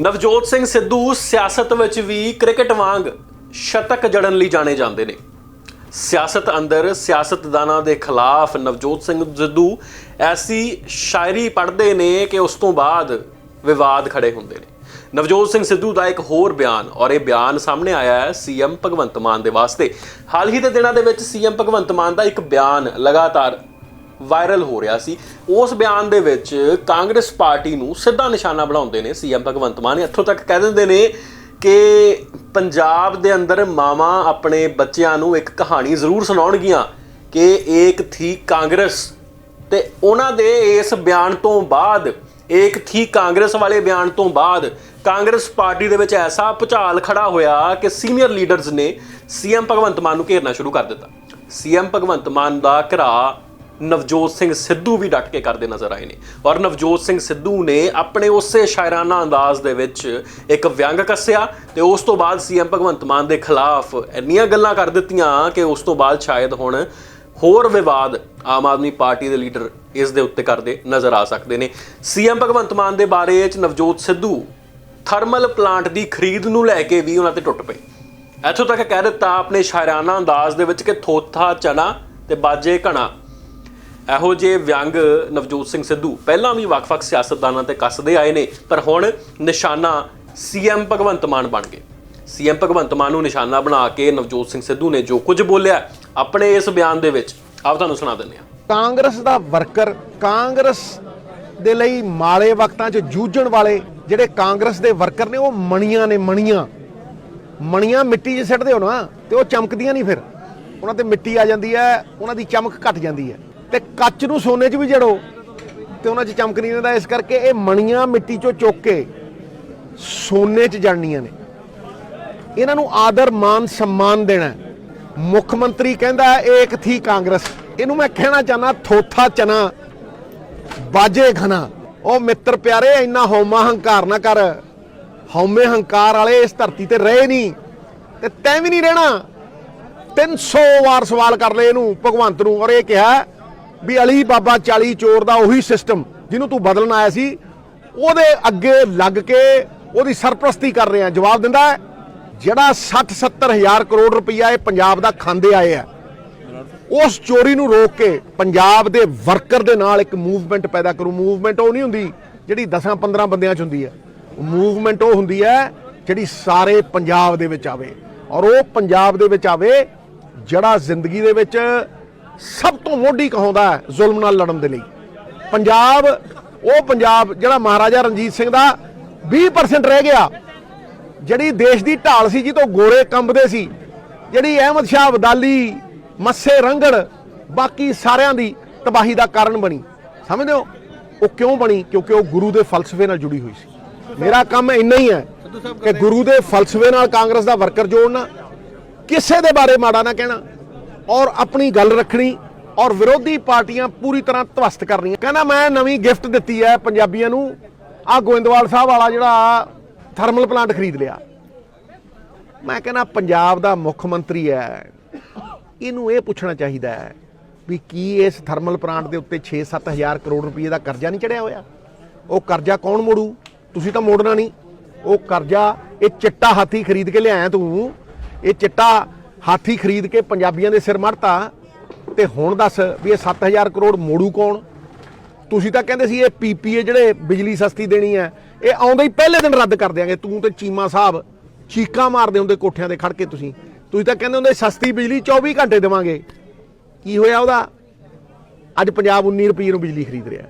ਨਵਜੋਤ ਸਿੰਘ ਸਿੱਧੂ ਸਿਆਸਤ ਵਿੱਚ ਵੀ ਕ੍ਰਿਕਟ ਵਾਂਗ ਸ਼ਤਕ ਜੜਨ ਲਈ ਜਾਣੇ ਜਾਂਦੇ ਨੇ। ਸਿਆਸਤ ਅੰਦਰ ਸਿਆਸਤਦਾਨਾਂ ਦੇ ਖਿਲਾਫ ਨਵਜੋਤ ਸਿੰਘ ਸਿੱਧੂ ਐਸੀ ਸ਼ਾਇਰੀ ਪੜ੍ਹਦੇ ਨੇ ਕਿ ਉਸ ਤੋਂ ਬਾਅਦ ਵਿਵਾਦ ਖੜੇ ਹੁੰਦੇ ਨੇ। ਨਵਜੋਤ ਸਿੰਘ ਸਿੱਧੂ ਦਾ ਇੱਕ ਹੋਰ ਬਿਆਨ ਔਰ ਇਹ ਬਿਆਨ ਸਾਹਮਣੇ ਆਇਆ ਹੈ ਸੀਐਮ ਭਗਵੰਤ ਮਾਨ ਦੇ ਵਾਸਤੇ। ਹਾਲ ਹੀ ਦੇ ਦਿਨਾਂ ਦੇ ਵਿੱਚ ਸੀਐਮ ਭਗਵੰਤ ਮਾਨ ਦਾ ਇੱਕ ਬਿਆਨ ਲਗਾਤਾਰ ਵਾਇਰਲ ਹੋ ਰਿਹਾ ਸੀ। ਉਸ ਬਿਆਨ ਦੇ ਵਿੱਚ ਕਾਂਗਰਸ ਪਾਰਟੀ ਨੂੰ ਸਿੱਧਾ ਨਿਸ਼ਾਨਾ ਬਣਾਉਂਦੇ ਨੇ ਸੀਐਮ ਭਗਵੰਤ ਮਾਨ। ਇੱਥੋਂ ਤੱਕ ਕਹਿ ਦਿੰਦੇ ਨੇ ਕਿ ਪੰਜਾਬ ਦੇ ਅੰਦਰ ਮਾਵਾਂ ਆਪਣੇ ਬੱਚਿਆਂ ਨੂੰ ਇੱਕ ਕਹਾਣੀ ਜ਼ਰੂਰ ਸੁਣਾਉਣਗੀਆਂ ਕਿ ਏਕ ਥੀ ਕਾਂਗਰਸ। ਤੇ ਉਹਨਾਂ ਦੇ ਇਸ ਬਿਆਨ ਤੋਂ ਬਾਅਦ, ਏਕ ਥੀ ਕਾਂਗਰਸ ਵਾਲੇ ਬਿਆਨ ਤੋਂ ਬਾਅਦ ਕਾਂਗਰਸ ਪਾਰਟੀ ਦੇ ਵਿੱਚ ਐਸਾ ਭੁਚਾਲ ਖੜਾ ਹੋਇਆ ਕਿ ਸੀਨੀਅਰ ਲੀਡਰਸ ਨੇ ਸੀਐਮ ਭਗਵੰਤ ਮਾਨ ਨੂੰ ਘੇਰਨਾ ਸ਼ੁਰੂ ਕਰ ਦਿੱਤਾ। ਸੀਐਮ ਭਗਵੰਤ ਮਾਨ ਦਾ ਘਰਾ ਨਵਜੋਤ ਸਿੰਘ ਸਿੱਧੂ ਵੀ ਡਟ ਕੇ ਕਰਦੇ ਨਜ਼ਰ ਆਏ ਨੇ। ਔਰ ਨਵਜੋਤ ਸਿੰਘ ਸਿੱਧੂ ਨੇ ਆਪਣੇ ਉਸੇ ਸ਼ਾਇਰਾਨਾ ਅੰਦਾਜ਼ ਦੇ ਵਿੱਚ ਇੱਕ ਵਿਅੰਗ ਕੱਸਿਆ ਤੇ ਉਸ ਤੋਂ ਬਾਅਦ ਸੀਐਮ ਭਗਵੰਤ ਮਾਨ ਦੇ ਖਿਲਾਫ ਇੰਨੀਆਂ ਗੱਲਾਂ ਕਰ ਦਿੱਤੀਆਂ ਕਿ ਉਸ ਤੋਂ ਬਾਅਦ ਸ਼ਾਇਦ ਹੁਣ ਹੋਰ ਵਿਵਾਦ ਆਮ ਆਦਮੀ ਪਾਰਟੀ ਦੇ ਲੀਡਰ ਇਸ ਦੇ ਉੱਤੇ ਕਰਦੇ ਨਜ਼ਰ ਆ ਸਕਦੇ ਨੇ। ਸੀਐਮ ਭਗਵੰਤ ਮਾਨ ਦੇ ਬਾਰੇ ਚ ਨਵਜੋਤ ਸਿੱਧੂ ਥਰਮਲ ਪਲਾਂਟ ਦੀ ਖਰੀਦ ਨੂੰ ਲੈ ਕੇ ਵੀ ਉਹਨਾਂ ਤੇ ਟੁੱਟ ਪਏ। ਇੱਥੋਂ ਤੱਕ ਕਹਿ ਦਿੱਤਾ ਆਪਣੇ ਸ਼ਾਇਰਾਨਾ ਅੰਦਾਜ਼ ਦੇ ਵਿੱਚ ਕਿ ਥੋਥਾ, ਚਨਾ ਤੇ ਬਾਜੇ ਘਣਾ ਇਹੋ ਜਿਹੇ ਵਿਅੰਗ ਨਵਜੋਤ ਸਿੰਘ ਸਿੱਧੂ ਪਹਿਲਾਂ ਵੀ ਵੱਖ-ਵੱਖ ਸਿਆਸਤਦਾਨਾਂ ਤੇ ਕੱਸਦੇ ਆਏ ਨੇ, ਪਰ ਹੁਣ ਨਿਸ਼ਾਨਾ ਸੀਐਮ ਭਗਵੰਤ ਮਾਨ ਬਣ ਗਏ। ਸੀਐਮ ਭਗਵੰਤ ਮਾਨ ਨੂੰ ਨਿਸ਼ਾਨਾ ਬਣਾ ਕੇ ਨਵਜੋਤ ਸਿੰਘ ਸਿੱਧੂ ਨੇ ਜੋ ਕੁਝ ਬੋਲਿਆ, ਆਪਣੇ ਇਸ ਬਿਆਨ ਦੇ ਵਿੱਚ ਆਪ ਤੁਹਾਨੂੰ ਸੁਣਾ ਦਿੰਦੇ ਹਾਂ। ਕਾਂਗਰਸ ਦਾ ਵਰਕਰ, ਕਾਂਗਰਸ ਦੇ ਲਈ ਮਾੜੇ ਵਕਤਾਂ 'ਚ ਜੂਝਣ ਵਾਲੇ ਜਿਹੜੇ ਕਾਂਗਰਸ ਦੇ ਵਰਕਰ ਨੇ, ਉਹ ਮਣੀਆਂ ਨੇ, ਮਣੀਆਂ। ਮਣੀਆਂ ਮਿੱਟੀ 'ਚ ਸਿੱਟਦੇ ਹੋ ਨਾ, ਤੇ ਉਹ ਚਮਕਦੀਆਂ ਨਹੀਂ ਫਿਰ। ਉਹਨਾਂ ਤੇ ਮਿੱਟੀ ਆ ਜਾਂਦੀ ਹੈ, ਉਹਨਾਂ ਦੀ ਚਮਕ ਘਟ ਜਾਂਦੀ ਹੈ। ਤੇ ਕੱਚ ਨੂੰ ਸੋਨੇ 'ਚ ਵੀ ਜੜੋ ਤੇ ਉਹਨਾਂ 'ਚ ਚਮਕ ਨਹੀਂ ਰਹਿੰਦਾ ਇਸ ਕਰਕੇ ਇਹ ਮਣੀਆਂ ਮਿੱਟੀ 'ਚੋਂ ਚੁੱਕ ਕੇ ਸੋਨੇ 'ਚ ਜੜਨੀਆਂ ਨੇ। ਇਹਨਾਂ ਨੂੰ ਆਦਰ ਮਾਨ ਸਨਮਾਨ ਦੇਣਾ। ਮੁੱਖ ਮੰਤਰੀ ਕਹਿੰਦਾ ਹੈ, ਏਕ ਥੀ ਕਾਂਗਰਸ। ਇਹਨੂੰ ਮੈਂ ਕਹਿਣਾ ਚਾਹਨਾ ਥੋਥਾ ਚਨਾ ਬਾਜੇ ਘਨਾ ਉਹ ਮਿੱਤਰ ਪਿਆਰੇ ਇੰਨਾ ਹਉਮਾ ਹੰਕਾਰ ਨਾ ਕਰ। ਹਉਮੇ ਹੰਕਾਰ ਵਾਲੇ ਇਸ ਧਰਤੀ ਤੇ ਰਹੇ ਨਹੀਂ ਤੇ ਤੈਂ ਵੀ ਨਹੀਂ ਰਹਿਣਾ। 300 ਵਾਰ ਸਵਾਲ ਕਰ ਲਏ ਇਹਨੂੰ ਭਗਵੰਤ ਨੂੰ ਔਰ ਇਹ ਕਿਹਾ ਵੀ ਅਲੀ ਬਾਬਾ 40 ਚੋਰ ਦਾ ਉਹੀ ਸਿਸਟਮ ਜਿਹਨੂੰ ਤੂੰ ਬਦਲਣ ਆਇਆ ਸੀ, ਉਹਦੇ ਅੱਗੇ ਲੱਗ ਕੇ ਉਹਦੀ ਸਰਪ੍ਰਸਤੀ ਕਰ ਰਿਹਾ। ਜਵਾਬ ਦਿੰਦਾ ਜਿਹੜਾ 60 70 ਹਜ਼ਾਰ ਕਰੋੜ ਰੁਪਈਆ ਇਹ ਪੰਜਾਬ ਦਾ ਖਾਂਦੇ ਆਏ ਆ, ਉਸ ਚੋਰੀ ਨੂੰ ਰੋਕ ਕੇ ਪੰਜਾਬ ਦੇ ਵਰਕਰ ਦੇ ਨਾਲ ਇੱਕ ਮੂਵਮੈਂਟ ਪੈਦਾ ਕਰੂ। ਮੂਵਮੈਂਟ ਉਹ ਨਹੀਂ ਹੁੰਦੀ ਜਿਹੜੀ 10 15 ਬੰਦਿਆਂ 'ਚ ਹੁੰਦੀ ਹੈ। ਮੂਵਮੈਂਟ ਉਹ ਹੁੰਦੀ ਹੈ ਜਿਹੜੀ ਸਾਰੇ ਪੰਜਾਬ ਦੇ ਵਿੱਚ ਆਵੇ। ਔਰ ਉਹ ਪੰਜਾਬ ਦੇ ਵਿੱਚ ਆਵੇ, ਜਿਹੜਾ ਜ਼ਿੰਦਗੀ ਦੇ ਵਿੱਚ ਸਭ ਤੋਂ ਮੋਢੀ ਕਹਾਉਂਦਾ ਹੈ ਜ਼ੁਲਮ ਨਾਲ ਲੜਨ ਦੇ ਲਈ। ਪੰਜਾਬ, ਉਹ ਪੰਜਾਬ ਜਿਹੜਾ ਮਹਾਰਾਜਾ ਰਣਜੀਤ ਸਿੰਘ ਦਾ 20% ਰਹਿ ਗਿਆ। ਜਿਹੜੀ ਦੇਸ਼ ਦੀ ਢਾਲ ਸੀ ਜੀ ਤੋਂ ਗੋਰੇ ਕੰਬਦੇ ਸੀ, ਜਿਹੜੀ ਅਹਿਮਦ ਸ਼ਾਹ, ਅਬਦਾਲੀ, ਮੱਸੇ ਰੰਗੜ ਬਾਕੀ ਸਾਰਿਆਂ ਦੀ ਤਬਾਹੀ ਦਾ ਕਾਰਨ ਬਣੀ। ਸਮਝਦੇ ਹੋ? ਉਹ ਕਿਉਂ ਬਣੀ? ਕਿਉਂਕਿ ਉਹ ਗੁਰੂ ਦੇ ਫਲਸਫੇ ਨਾਲ ਜੁੜੀ ਹੋਈ ਸੀ। ਮੇਰਾ ਕੰਮ ਇੰਨਾ ਹੀ ਹੈ ਕਿ ਗੁਰੂ ਦੇ ਫਲਸਫੇ ਨਾਲ ਕਾਂਗਰਸ ਦਾ ਵਰਕਰ ਜੋੜਨਾ, ਕਿਸੇ ਦੇ ਬਾਰੇ ਮਾੜਾ ਨਾ ਕਹਿਣਾ। ਔਰ ਆਪਣੀ ਗੱਲ ਰੱਖਣੀ ਔਰ ਵਿਰੋਧੀ ਪਾਰਟੀਆਂ ਪੂਰੀ ਤਰ੍ਹਾਂ ਧਵਸਤ ਕਰਨੀਆਂ। ਕਹਿੰਦਾ ਮੈਂ ਨਵੀਂ ਗਿਫਟ ਦਿੱਤੀ ਹੈ ਪੰਜਾਬੀਆਂ ਨੂੰ। ਆ ਗੋਇੰਦਵਾਲ ਸਾਹਿਬ ਵਾਲਾ ਜਿਹੜਾ ਥਰਮਲ ਪਲਾਂਟ ਖਰੀਦ ਲਿਆ। ਮੈਂ ਕਹਿੰਦਾ ਪੰਜਾਬ ਦਾ ਮੁੱਖ ਮੰਤਰੀ ਹੈ। ਇਹਨੂੰ ਇਹ ਪੁੱਛਣਾ ਚਾਹੀਦਾ ਹੈ ਵੀ ਕੀ ਇਸ ਥਰਮਲ ਪਲਾਂਟ ਦੇ ਉੱਤੇ 6-7 ਹਜ਼ਾਰ ਕਰੋੜ ਰੁਪਏ ਦਾ ਕਰਜ਼ਾ ਨਹੀਂ ਚੜਿਆ ਹੋਇਆ? ਉਹ ਕਰਜ਼ਾ ਕੌਣ ਮੋੜੂ? ਤੁਸੀਂ ਤਾਂ ਮੋੜਨਾ ਨਹੀਂ। ਉਹ ਕਰਜ਼ਾ, ਇਹ ਚਿੱਟਾ ਹਾਥੀ ਖਰੀਦ ਕੇ ਲਿਆਇਆ ਤੂੰ। ਇਹ ਚਿੱਟਾ ਹਾਥੀ ਖਰੀਦ ਕੇ ਪੰਜਾਬੀਆਂ ਦੇ ਸਿਰ ਮੜਤਾ ਤੇ ਹੁਣ ਦੱਸ ਵੀ ਇਹ 7000 ਕਰੋੜ ਮੋੜੂ ਕੌਣ? ਤੁਸੀਂ ਤਾਂ ਕਹਿੰਦੇ ਸੀ ਇਹ ਪੀਪੀਏ ਜਿਹੜੇ ਬਿਜਲੀ ਸਸਤੀ ਦੇਣੀ ਹੈ, ਇਹ ਆਉਂਦੇ ਹੀ ਪਹਿਲੇ ਦਿਨ ਰੱਦ ਕਰ ਦਿਆਂਗੇ। ਤੂੰ ਤੇ ਚੀਮਾ ਸਾਹਿਬ ਚੀਕਾਂ ਮਾਰਦੇ ਹੁੰਦੇ ਕੋਠਿਆਂ ਤੇ ਖੜ ਕੇ ਤੁਸੀਂ। ਤੁਸੀਂ ਤਾਂ ਕਹਿੰਦੇ ਹੁੰਦੇ ਸਸਤੀ ਬਿਜਲੀ 24 ਘੰਟੇ ਦੇਵਾਂਗੇ। ਕੀ ਹੋਇਆ ਉਹਦਾ? ਅੱਜ ਪੰਜਾਬ 19 ਰੁਪਏ ਨੂੰ ਬਿਜਲੀ ਖਰੀਦ ਰਿਹਾ।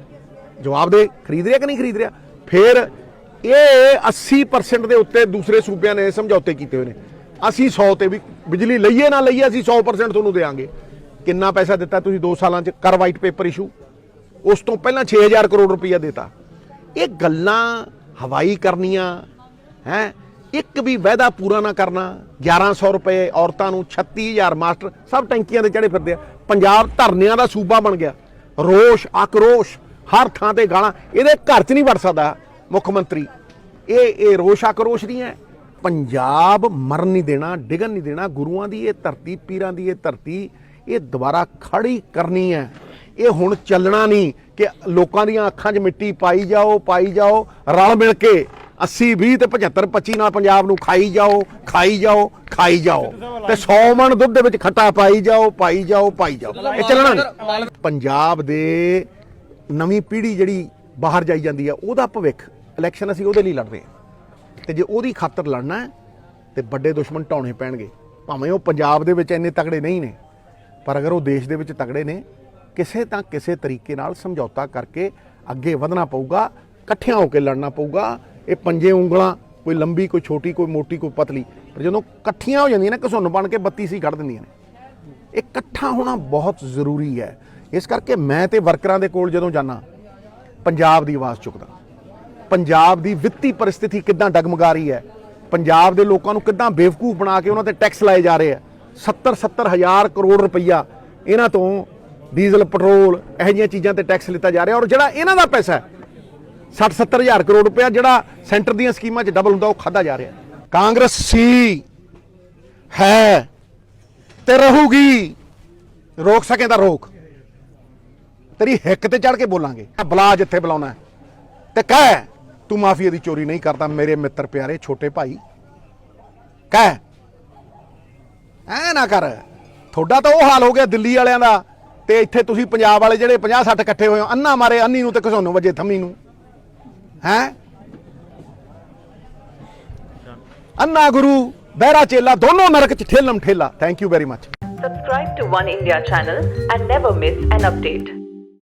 ਜਵਾਬ ਦੇ, ਖਰੀਦ ਰਿਹਾ ਕਿ ਨਹੀਂ ਖਰੀਦ ਰਿਹਾ? ਫਿਰ ਇਹ 80% ਦੇ ਉੱਤੇ ਦੂਸਰੇ ਸੂਬਿਆਂ ਨੇ ਸਮਝੌਤੇ ਕੀਤੇ ਹੋਏ ਨੇ। ਅਸੀਂ 100 ਤੇ ਵੀ ਬਿਜਲੀ ਲਈਏ ਨਾ ਲਈਏ, ਅਸੀਂ 100% ਤੁਹਾਨੂੰ ਦੇਵਾਂਗੇ ਕਿੰਨਾ ਪੈਸਾ ਦਿੱਤਾ ਤੁਸੀਂ 2 ਸਾਲਾਂ ਚ ਕਰ ਵਾਈਟ ਪੇਪਰ ਇਸ਼ੂ ਉਸ ਤੋਂ ਪਹਿਲਾਂ 6000 ਕਰੋੜ ਰੁਪਈਆ ਦਿੱਤਾ। ਇਹ ਗੱਲਾਂ ਹਵਾਈ ਕਰਨੀਆਂ, ਹੈ? ਇੱਕ ਵੀ ਵਾਅਦਾ ਪੂਰਾ ਨਾ ਕਰਨਾ 1100 ਰੁਪਏ ਔਰਤਾਂ ਨੂੰ 36000 ਮਾਸਟਰ, ਸਭ ਟੈਂਕੀਆਂ ਤੇ ਚੜੇ ਫਿਰਦੇ ਆ। ਪੰਜਾਬ ਧਰਨਿਆਂ ਦਾ ਸੂਬਾ ਬਣ ਗਿਆ। ਰੋਸ਼, ਆਕਰੋਸ਼, ਹਰ ਥਾਂ ਤੇ ਗਾਲਾਂ। ਇਹਦੇ ਘਰ 'ਚ ਨਹੀਂ ਵੜ ਸਕਦਾ ਮੁੱਖ ਮੰਤਰੀ। ਇਹ ਇਹ ਰੋਸ਼, ਆਕਰੋਸ਼ ਨਹੀਂ ਹੈ। ਪੰਜਾਬ ਮਰਨ ਨਹੀਂ ਦੇਣਾ, ਡਿਗਣ ਨਹੀਂ ਦੇਣਾ, ਗੁਰੂਆਂ ਦੀ ਇਹ ਧਰਤੀ, ਪੀਰਾਂ ਦੀ ਇਹ ਧਰਤੀ, ਇਹ ਦੁਬਾਰਾ ਖੜੀ ਕਰਨੀ ਹੈ। ਇਹ ਹੁਣ ਚੱਲਣਾ ਨਹੀਂ ਕਿ ਲੋਕਾਂ ਦੀਆਂ ਅੱਖਾਂ 'ਚ ਮਿੱਟੀ ਪਾਈ ਜਾਓ ਪਾਈ ਜਾਓ, ਰਲ ਮਿਲ ਕੇ 80 20 ਤੇ 75 25 ਨਾਲ ਪੰਜਾਬ ਨੂੰ ਖਾਈ ਜਾਓ ਖਾਈ ਜਾਓ ਖਾਈ ਜਾਓ। ਤੇ 100 ਮਣ ਦੁੱਧ ਦੇ ਵਿੱਚ ਖੱਟਾ ਪਾਈ ਜਾਓ ਪਾਈ ਜਾਓ ਪਾਈ ਜਾਓ। ਇਹ ਚੱਲਣਾ ਨਹੀਂ। ਪੰਜਾਬ ਦੇ ਨਵੀਂ ਪੀੜ੍ਹੀ ਜਿਹੜੀ ਬਾਹਰ ਜਾਈ ਜਾਂਦੀ ਹੈ, ਉਹਦਾ ਭਵਿੱਖ, ਇਲੈਕਸ਼ਨ ਅਸੀਂ ਉਹਦੇ ਲਈ ਲੜ ਰਹੇ ਹਾਂ। ਤੇ ਜੇ ਉਹਦੀ ਖਾਤਰ ਲੜਨਾ ਹੈ, ਤੇ ਵੱਡੇ ਦੁਸ਼ਮਣ ਢਾਉਣੇ ਪੈਣਗੇ। ਭਾਵੇਂ ਉਹ ਪੰਜਾਬ ਦੇ ਵਿੱਚ ਇੰਨੇ ਤਗੜੇ ਨਹੀਂ ਨੇ, ਪਰ ਅਗਰ ਉਹ ਦੇਸ਼ ਦੇ ਵਿੱਚ ਤਗੜੇ ਨੇ, ਕਿਸੇ ਤਾਂ ਕਿਸੇ ਤਰੀਕੇ ਨਾਲ ਸਮਝੌਤਾ ਕਰਕੇ ਅੱਗੇ ਵਧਣਾ ਪਊਗਾ, ਇਕੱਠਿਆਂ ਹੋ ਕੇ ਲੜਨਾ ਪਊਗਾ। ਇਹ ਪੰਜੇ ਉਂਗਲਾਂ, ਕੋਈ ਲੰਬੀ, ਕੋਈ ਛੋਟੀ, ਕੋਈ ਮੋਟੀ, ਕੋਈ ਪਤਲੀ, ਪਰ ਜਦੋਂ ਇਕੱਠੀਆਂ ਹੋ ਜਾਂਦੀਆਂ ਨੇ, ਘਸੁੰਨ ਬਣ ਕੇ 32 ਸੀ ਕੱਢ ਦਿੰਦੀਆਂ ਨੇ। ਇਹ ਇਕੱਠਾ ਹੋਣਾ ਬਹੁਤ ਜ਼ਰੂਰੀ ਹੈ। ਇਸ ਕਰਕੇ ਮੈਂ ਤੇ ਵਰਕਰਾਂ ਦੇ ਕੋਲ ਜਦੋਂ ਜਾਣਾ ਪੰਜਾਬ ਦੀ ਆਵਾਜ਼ ਚੁੱਕਦਾ। ਪੰਜਾਬ ਦੀ ਵਿੱਤੀ ਪਰਿਸਥਿਤੀ ਕਿੱਦਾਂ ਡਗਮਗਾ ਰਹੀ ਹੈ? ਪੰਜਾਬ ਦੇ ਲੋਕਾਂ ਨੂੰ ਕਿੱਦਾਂ ਬੇਵਕੂਫ ਬਣਾ ਕੇ ਉਹਨਾਂ ਤੇ ਟੈਕਸ ਲਾਏ ਜਾ ਰਹੇ ਆ 70 70 ਹਜ਼ਾਰ ਕਰੋੜ ਰੁਪਈਆ ਇਹਨਾਂ ਤੋਂ ਡੀਜ਼ਲ, ਪੈਟਰੋਲ ਇਹੋ ਜਿਹੀਆਂ ਚੀਜ਼ਾਂ ਤੇ ਟੈਕਸ ਲਿੱਤਾ ਜਾ ਰਿਹਾ ਔਰ ਜਿਹੜਾ ਇਹਨਾਂ ਦਾ ਪੈਸਾ ਹੈ 60 70 ਹਜ਼ਾਰ ਕਰੋੜ ਰੁਪਇਆ ਜਿਹੜਾ ਸੈਂਟਰ ਦੀਆਂ ਸਕੀਮਾਂ 'ਚ ਡਬਲ ਹੁੰਦਾ ਉਹ ਖਾਦਾ ਜਾ ਰਿਹਾ ਕਾਂਗਰਸ ਸੀ, ਹੈ ਤੇ ਰਹੂਗੀ। ਰੋਕ ਸਕੇ ਤਾਂ ਰੋਕ। ਤੇਰੀ ਹਿੱਕ ਤੇ ਚੜ ਕੇ ਬੋਲਾਂਗੇ। ਬੁਲਾ ਜਿੱਥੇ ਬੁਲਾਉਣਾ ਹੈ। ਤੇ ਕਹਿ ਤੂੰ ਮਾਫੀਆ ਦੀ ਚੋਰੀ ਨਹੀਂ ਕਰਦਾ, ਮੇਰੇ ਮਿੱਤਰ ਪਿਆਰੇ, ਛੋਟੇ ਭਾਈ। ਕਹਿ। ਐ ਨਾ ਕਰ। ਤੁਹਾਡਾ ਤਾਂ ਉਹ ਹਾਲ ਹੋ ਗਿਆ ਦਿੱਲੀ ਵਾਲਿਆਂ ਦਾ, ਤੇ ਇੱਥੇ ਤੁਸੀਂ ਪੰਜਾਬ ਵਾਲੇ ਜਿਹੜੇ 50 60 ਇਕੱਠੇ ਹੋਏ ਹੋ, ਅੰਨਾ ਮਾਰੇ, ਅੰਨੀ ਨੂੰ ਤੇ ਘਸੋਨੂੰ ਵਜੇ ਥੰਮੀ ਨੂੰ। ਹੈ? ਅੰਨਾ ਗੁਰੂ, ਬਹਿਰਾ ਚੇਲਾ, ਦੋਨੋਂ ਨਰਕ ਚ ਠੇਲਮ ਠੇਲਾ। Thank you very much Subscribe to One India channel and never miss an update.